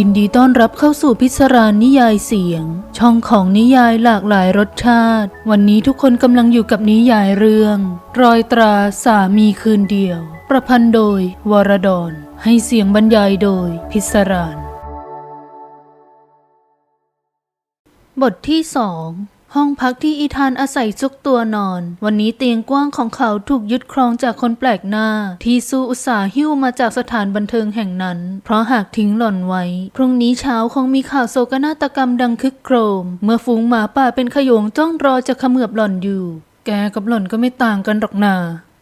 ยินดีต้อนรับเข้าสู่พิศรานนิยายเสียง ช่องของนิยายหลากหลายรสชาติ วันนี้ทุกคนกำลังอยู่กับนิยายเรื่อง รอยตราสามีคืนเดียว ประพันธ์โดยวรดอนให้เสียงบรรยายโดยพิศราน บทที่สอง ห้องพักที่อีธานอาศัยซุกตัวนอน วันนี้เตียงกว้างของเขาถูกยึดครองจากคนแปลกหน้า ที่ซูอุตสาหิ้วมาจากสถานบันเทิงแห่งนั้น เพราะหากทิ้งหล่อนไว้ พรุ่งนี้เช้าคงมีข่าวโศกนาฏกรรมดังคึกโครม เมื่อฝูงหมาป่าเป็นขโยงจ้องรอจะเขมือบหล่อนอยู่ แกกับหล่อนก็ไม่ต่างกันหรอกนา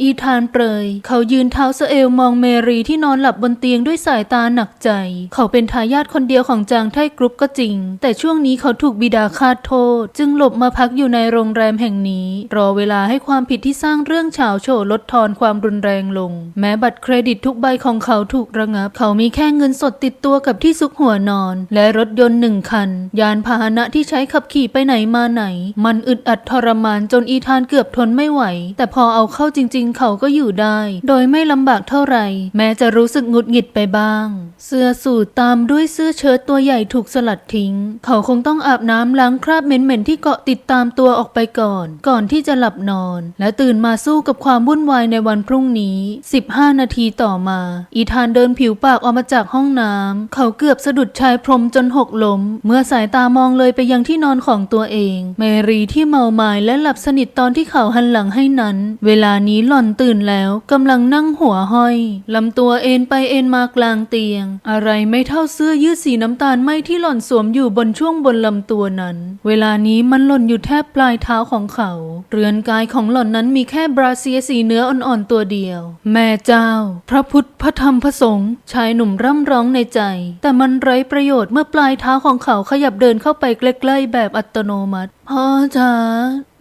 อีธานเปรย เขายืนเท้าสะเอวมองเมรีที่นอนหลับบนเตียงด้วยสายตาหนักใจ เขาเป็นทายาทคนเดียวของจางไทกรุ๊ปก็จริง แต่ช่วงนี้เขาถูกบิดาคาดโทษ จึงหลบมาพักอยู่ในโรงแรมแห่งนี้ รอเวลาให้ความผิดที่สร้างเรื่องเฉาโฉลดทอนความรุนแรงลง แม้บัตรเครดิตทุกใบของเขาถูกระงับ เขามีแค่เงินสดติดตัวกับที่ซุกหัวนอน และรถยนต์หนึ่งคัน ยานพาหนะที่ใช้ขับขี่ไปไหนมาไหน มันอึดอัดทรมานจนอีธานเกือบทนไม่ไหว แต่พอเอาเข้าจริงๆ เขาก็อยู่ได้ โดยไม่ลำบากเท่าไหร่ แม้จะรู้สึกงุดหงิดไปบ้าง เสื้อสูทตามด้วยเสื้อเชิ้ตตัวใหญ่ถูกสลัดทิ้ง เขาคงต้องอาบน้ำล้างคราบเหม็นๆที่เกาะติดตามตัวออกไปก่อน ก่อนที่จะหลับนอน และตื่นมาสู้กับความวุ่นวายในวันพรุ่งนี้ 15 นาทีต่อมา อีธานเดินผิวปากออกมาจากห้องน้ำเขาเกือบสะดุดชายพรมจนหกล้ม เมื่อสายตามองเลยไปยังที่นอนของตัวเอง เมรีที่เมาไม้และหลับสนิทตอนที่เขาหันหลังให้นั้น เวลานี้หล่อนตื่นแล้วกำลังนั่งหัวห้อยลำตัวเอ็นไปเอ็นมากลางเตียง อะไรไม่เท่าเสื้อยืดสีน้ำตาลไหมที่หล่อนสวมอยู่บนช่วงบนลำตัวนั้น เวลานี้มันหล่นอยู่แทบปลายเท้าของเขา เรือนกายของหล่อนนั้นมีแค่บราเซียสีเนื้ออ่อนๆตัวเดียว แม่เจ้า พระพุทธพระธรรมพระสงฆ์ชายหนุ่มร่ำร้องในใจ แต่มันไร้ประโยชน์เมื่อปลายเท้าของเขาขยับเดินเข้าไปใกล้ๆแบบอัตโนมัติพ่อจ๋า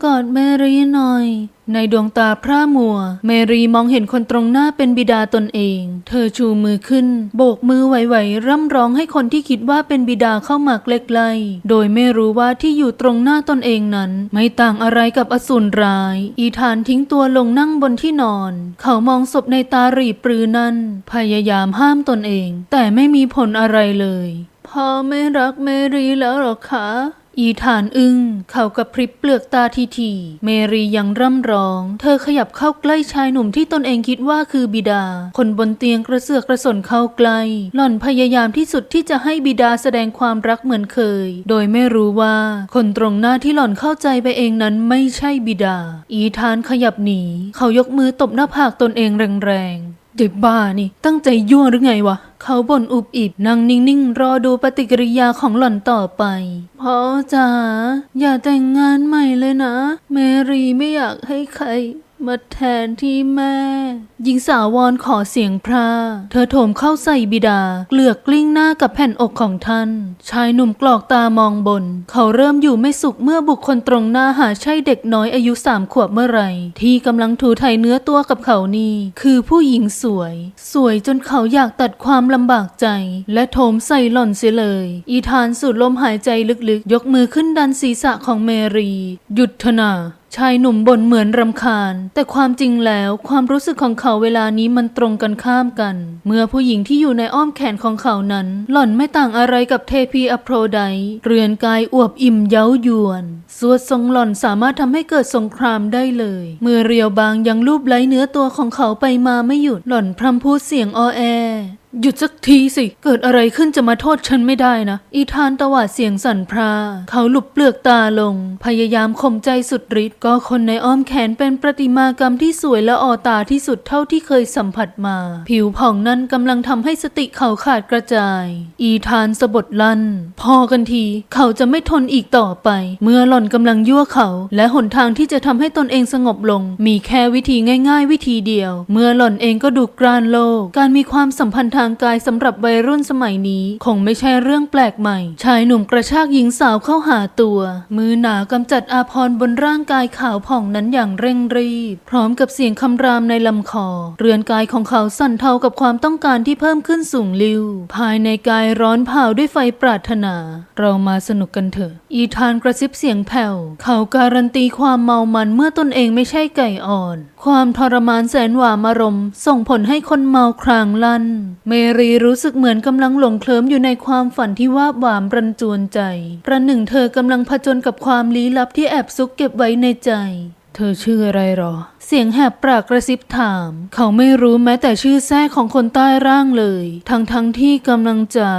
กอดแมรี่หน่อย ในดวงตาพร่ามัว เมรีมองเห็นคนตรงหน้าเป็นบิดาตนเอง เธอชูมือขึ้น โบกมือไหวๆร่ำร้องให้คนที่คิดว่าเป็นบิดาเข้ามาใกล้ๆโดยไม่รู้ว่าที่อยู่ตรงหน้าตนเองนั้น ไม่ต่างอะไรกับอสูรร้าย อีธานทิ้งตัวลงนั่งบนที่นอน เขามองศพในตาหรีปรือนั้น พยายามห้ามตนเอง แต่ไม่มีผลอะไรเลยพ่อไม่รักเมรีแล้วหรอคะ อีธานอึง้งเขากับพริบเปลือกตาทีทีๆเมรียังร่ำร้อง เธอขยับเข้าใกล้ชายหนุ่มที่ตนเองคิดว่าคือบิดา คนบนเตียงกระเสือกกระสนเข้าใกล้หล่อนพยายามที่สุดที่จะให้บิดาแสดงความรักเหมือนเคย โดยไม่รู้ว่า คนตรงหน้าที่หล่อนเข้าใจไปเองนั้นไม่ใช่บิดา อีธานขยับหนี เขายกมือตบหน้าผากตนเองแรงๆ เด็กบ้านี่ ตั้งใจยั่วหรือไงวะ เขาบ่นอุบอิบนั่งนิ่งๆ รอดูปฏิกิริยาของหล่อนต่อไปพ่อจ๋าอย่าแต่งงานใหม่เลยนะเมรีไม่อยากให้ใคร มาแทนที่แม่ หญิงสาววอนขอเสียงพรา เธอโถมเข้าใส่บิดา เกลือกกลิ้งหน้ากับแผ่นอกของท่าน ชายหนุ่มกรอกตามองบน เขาเริ่มอยู่ไม่สุขเมื่อบุคคลตรงหน้าหาใช่เด็กน้อยอายุสามขวบเมื่อไหร่ ที่กำลังถูไถเนื้อตัวกับเขานี่ คือผู้หญิงสวย สวยจนเขาอยากตัดความลำบากใจ และโถมใส่หล่อนเสียเลย อีธานสูดลมหายใจลึกๆ ยกมือขึ้นดันศีรษะของเมรี หยุดเถอะนา ชายหนุ่มบ่นเหมือนรำคาญ แต่ความจริงแล้วความรู้สึกของเขาเวลานี้มันตรงกันข้ามกัน เมื่อผู้หญิงที่อยู่ในอ้อมแขนของเขานั้น หล่อนไม่ต่างอะไรกับเทพีอโพรไดเรือนกายอวบอิ่มเย้ายวนสวดทรงหล่อนสามารถทำให้เกิดสงครามได้เลย เมื่อเรียวบางยังลูบไล้เนื้อตัวของเขาไปมาไม่หยุดหล่อนพรำพูดเสียงออแอ หยุดสักทีสิ เกิดอะไรขึ้นจะมาโทษฉันไม่ได้นะ อีธานตวาดเสียงสั่นพรา เขาหลุบเปลือกตาลง พยายามข่มใจสุดฤทธิ์ก็คนในอ้อมแขนเป็นประติมากรรมที่สวยและออตาที่สุดเท่าที่เคยสัมผัสมา ผิวผ่องนั้นกำลังทำให้สติเขาขาดกระจาย อีธานสะบดลั่น พอกันที เขาจะไม่ทนอีกต่อไป เมื่อหล่อนกำลังยั่วเขา และหนทางที่จะทำให้ตนเองสงบลง มีแค่วิธีง่าย ๆ วิธีเดียว เมื่อหล่อนเองก็ดูกรานโลก การมีความสัมพันธ์างกายสำหรับวัยรุ่นสมัยนี้คงไม่ใช่เรื่องแปลกใหม่ ชายหนุ่มกระชากหญิงสาวเข้าหาตัว มือหนากำจัดอาพรบนร่างกายขาวผ่องนั้นอย่างเร่งรีบ พร้อมกับเสียงคำรามในลำคอ เรือนกายของเขาสั่นเทากับความต้องการที่เพิ่มขึ้นสูงลิวภายในกายร้อนเผาด้วยไฟปรารถนา เรามาสนุกกันเถอะ อีธานกระซิบเสียงแผ่ว เขาการันตีความเมามันเมื่อตนเองไม่ใช่ไก่อ่อน ความทรมานแสนหวามารมส่งผลให้คนเมาครางลั่น เมรีรู้สึกเหมือนกำลังหลงเคลิ้มอยู่ในความฝันที่ว่าหวามรันจวนใจ ประหนึ่งเธอกำลังผจญกับความลี้ลับที่แอบซุกเก็บไว้ในใจ เธอชื่ออะไรหรอ เสียงแหบปรากกระซิบถาม เขาไม่รู้แม้แต่ชื่อแท้ของคนใต้ร่างเลย ทั้งทั้งที่กำลังจะ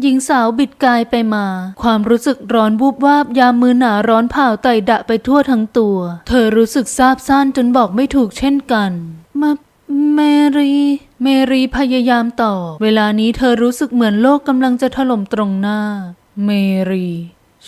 หญิงสาวบิดกายไปมา ความรู้สึกร้อนวูบวาบยามมือหนาร้อนเผาไตดะไปทั่วทั้งตัว เธอรู้สึกซาบซ่านจนบอกไม่ถูกเช่นกัน มาเมรี เมรีพยายามต่อ เวลานี้เธอรู้สึกเหมือนโลกกำลังจะถล่มตรงหน้า เมรี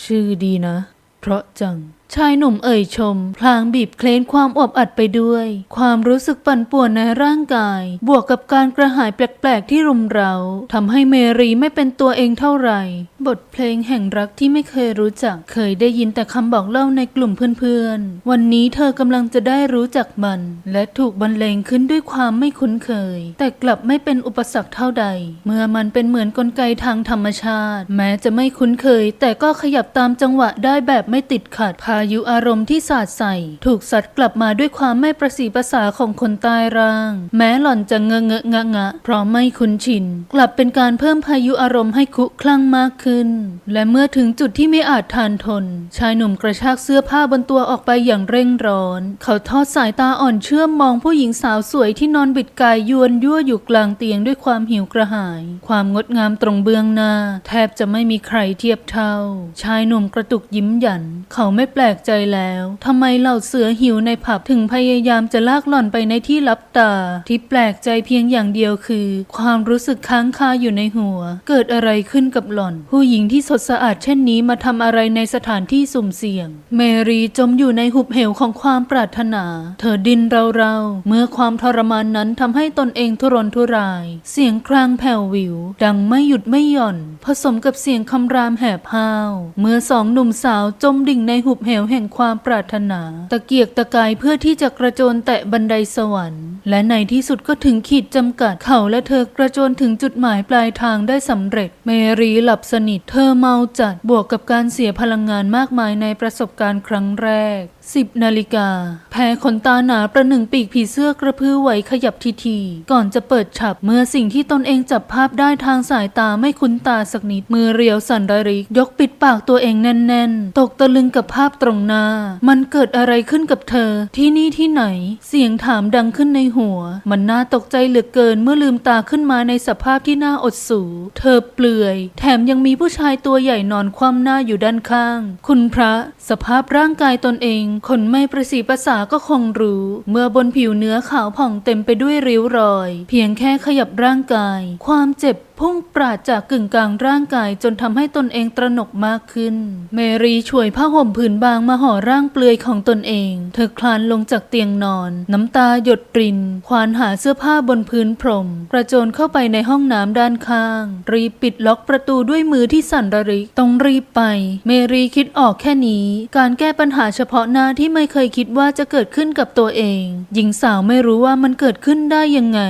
ชื่อดีนะ เพราะจัง ชายหนุ่มเอ่ยชม พลางบีบเคลนความอบอัดไปด้วย ความรู้สึกปั่นป่วนในร่างกาย บวกกับการกระหายแปลกๆที่รุมเร้าทำให้เมรีไม่เป็นตัวเองเท่าไหร่ บทเพลงแห่งรักที่ไม่เคยรู้จัก เคยได้ยินแต่คำบอกเล่าในกลุ่มเพื่อนๆ วันนี้เธอกำลังจะได้รู้จักมัน และถูกบรรเลงขึ้นด้วยความไม่คุ้นเคย แต่กลับไม่เป็นอุปสรรคเท่าใด เมื่อมันเป็นเหมือนกลไกทางธรรมชาติ แม้จะไม่คุ้นเคย แต่ก็ขยับตามจังหวะได้แบบไม่ติดขัดพายุอารมณ์ที่สาดใส่ ถูกสัดกลับมาด้วยความไม่ประสีประสาของคนใต้ร่าง แม้หล่อนจะเงอะเงอะงะงะเพราะไม่คุ้นชิน กลับเป็นการเพิ่มพายุอารมณ์ให้คุคลั่งมากขึ้น และเมื่อถึงจุดที่ไม่อาจทานทน ชายหนุ่มกระชากเสื้อผ้าบนตัวออกไปอย่างเร่งร้อน เขาทอดสายตาอ่อนเชื่อมมองผู้หญิงสาวสวยที่นอนบิดกายยวนยั่วอยู่กลางเตียงด้วยความหิวกระหาย ความงดงามตรงเบื้องหน้า แทบจะไม่มีใครเทียบเท่า ชายหนุ่มกระตุกยิ้มหยัน เขาไม่แปลลกใจแล้วทำไมเหล่าเสือหิวในผับถึงพยายามจะลากหล่อนไปในที่ลับตา ที่แปลกใจเพียงอย่างเดียวคือ ความรู้สึกค้างคาอยู่ในหัว เกิดอะไรขึ้นกับหล่อน ผู้หญิงที่สดสะอาดเช่นนี้มาทำอะไรในสถานที่สุ่มเสี่ยง เมรีจมอยู่ในหุบเหวของความปรารถนา เธอดินเราๆเมื่อความทรมานนั้นทำให้ตนเองทุรนทุราย เสียงครางแผ่ววิว ดังไม่หยุดไม่หย่อน ผสมกับเสียงคำรามแหบห้าว เมื่อสองหนุ่มสาวจมดิ่งในหุบเหวแห่งความปรารถนา ตะเกียกตะกายเพื่อที่จะกระโจนแตะบันไดสวรรค์ และในที่สุดก็ถึงขีดจำกัดเขาและเธอกระโจนถึงจุดหมายปลายทางได้สำเร็จ เมรีหลับสนิทเธอเมาจัดบวกกับการเสียพลังงานมากมายในประสบการณ์ครั้งแรก 10 นาฬิกา แพ้ขนตาหนาประหนึ่งปีกผีเสื้อกระพือไหวขยับทีทีๆก่อนจะเปิดฉับเมื่อสิ่งที่ตนเองจับภาพได้ทางสายตาไม่คุ้นตาสักนิดมือเรียวสั่นระริก ยกปิดปากตัวเองแน่น ๆ ตกตะลึงกับภาพตรงหน้า มันเกิดอะไรขึ้นกับเธอ ที่นี่ที่ไหน เสียงถามดังขึ้นในหว มันน่าตกใจเหลือเกินเมื่อลืมตาขึ้นมาในสภาพที่น่าอดสู เธอเปลือย แถมยังมีผู้ชายตัวใหญ่นอนคว่ำหน้าอยู่ด้านข้าง คุณพระ สภาพร่างกายตนเอง คนไม่ประสีภาษาก็คงรู้ เมื่อบนผิวเนื้อขาวผ่องเต็มไปด้วยริ้วรอย เพียงแค่ขยับร่างกาย ความเจ็บพุ่งปราดจากกึ่งกลางร่างกายจนทำให้ตนเองตระหนกมากขึ้น เมรีช่วยผ้าห่มผืนบางมาห่อร่างเปลือยของตนเอง เธอคลานลงจากเตียงนอน น้ำตาหยดริน ควานหาเสื้อผ้าบนพื้นพรม กระโจนเข้าไปในห้องน้ำด้านข้าง รีบปิดล็อกประตูด้วยมือที่สั่นระริก ต้องรีบไป เมรีคิดออกแค่นี้ การแก้ปัญหาเฉพาะหน้าที่ไม่เคยคิดว่าจะเกิดขึ้นกับตัวเอง หญิงสาวไม่รู้ว่ามันเกิดขึ้นได้ยังไง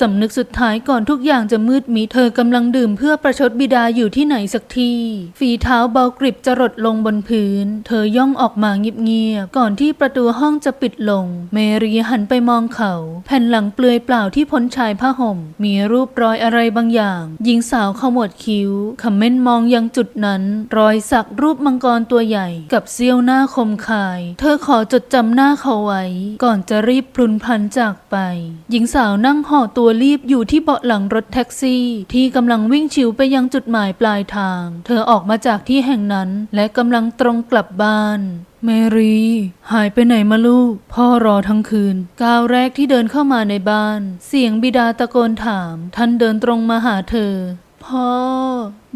สำนึกสุดท้ายก่อนทุกอย่างจะมืดมิดเธอกำลังดื่มเพื่อประชดบิดาอยู่ที่ไหนสักที่ฝีเท้าเบากริบจะรดลงบนพื้น เธอย่องออกมาเงียบๆก่อนที่ประตูห้องจะปิดลง เมรีหันไปมองเขา แผ่นหลังเปลือยเปล่าที่พ้นชายผ้าห่ม มีรูปรอยอะไรบางอย่าง หญิงสาวขมวดคิ้วคำเม้นมองยังจุดนั้น รอยสักรูปมังกรตัวใหญ่กับเสี้ยวหน้าคมคาย เธอขอจดจำหน้าเขาไว้ ก่อนจะรีบพลุนพลันจากไป หญิงสาวนั่งห่อตัวรีบอยู่ที่เบาะหลังรถแท็กซี่ที่กำลังวิ่งชิวไปยังจุดหมายปลายทาง เธอออกมาจากที่แห่งนั้นและกำลังตรงกลับบ้านเมรีหายไปไหนมาลูก พ่อรอทั้งคืน ก้าวแรกที่เดินเข้ามาในบ้าน เสียงบิดาตะโกนถาม ท่านเดินตรงมาหาเธอ พ่อ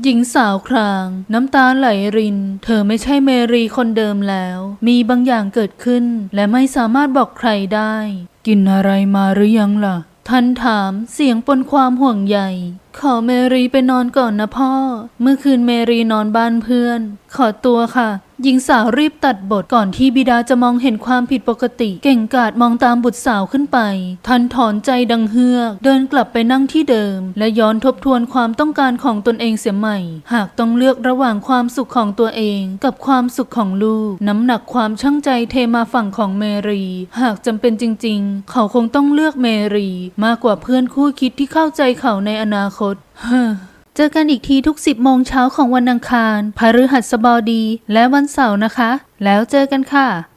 หญิงสาวคราง น้ำตาไหลริน เธอไม่ใช่เมรีคนเดิมแล้ว มีบางอย่างเกิดขึ้น และไม่สามารถบอกใครได้ กินอะไรมาหรือยังล่ะ ท่านถามเสียงปนความห่วงใย ขอเมรีไปนอนก่อนนะพ่อ เมื่อคืนเมรีนอนบ้านเพื่อน ขอตัวค่ะ หญิงสาวรีบตัดบทก่อนที่บิดาจะมองเห็นความผิดปกติ เก่งกาจมองตามบุตรสาวขึ้นไป ทันถอนใจดังเฮือก เดินกลับไปนั่งที่เดิม และย้อนทบทวนความต้องการของตนเองเสียใหม่ หากต้องเลือกระหว่างความสุขของตัวเองกับความสุขของลูก น้ำหนักความช่างใจเทมาฝั่งของเมรี หากจำเป็นจริง ๆ เขาคงต้องเลือกเมรี มากกว่าเพื่อนคู่คิดที่เข้าใจเขาในอนาคตเฮ้อเจอกันอีกทีทุก 10 โมงเช้าของวันอังคาร พฤหัสบดี และวันเสาร์นะคะ แล้วเจอกันค่ะ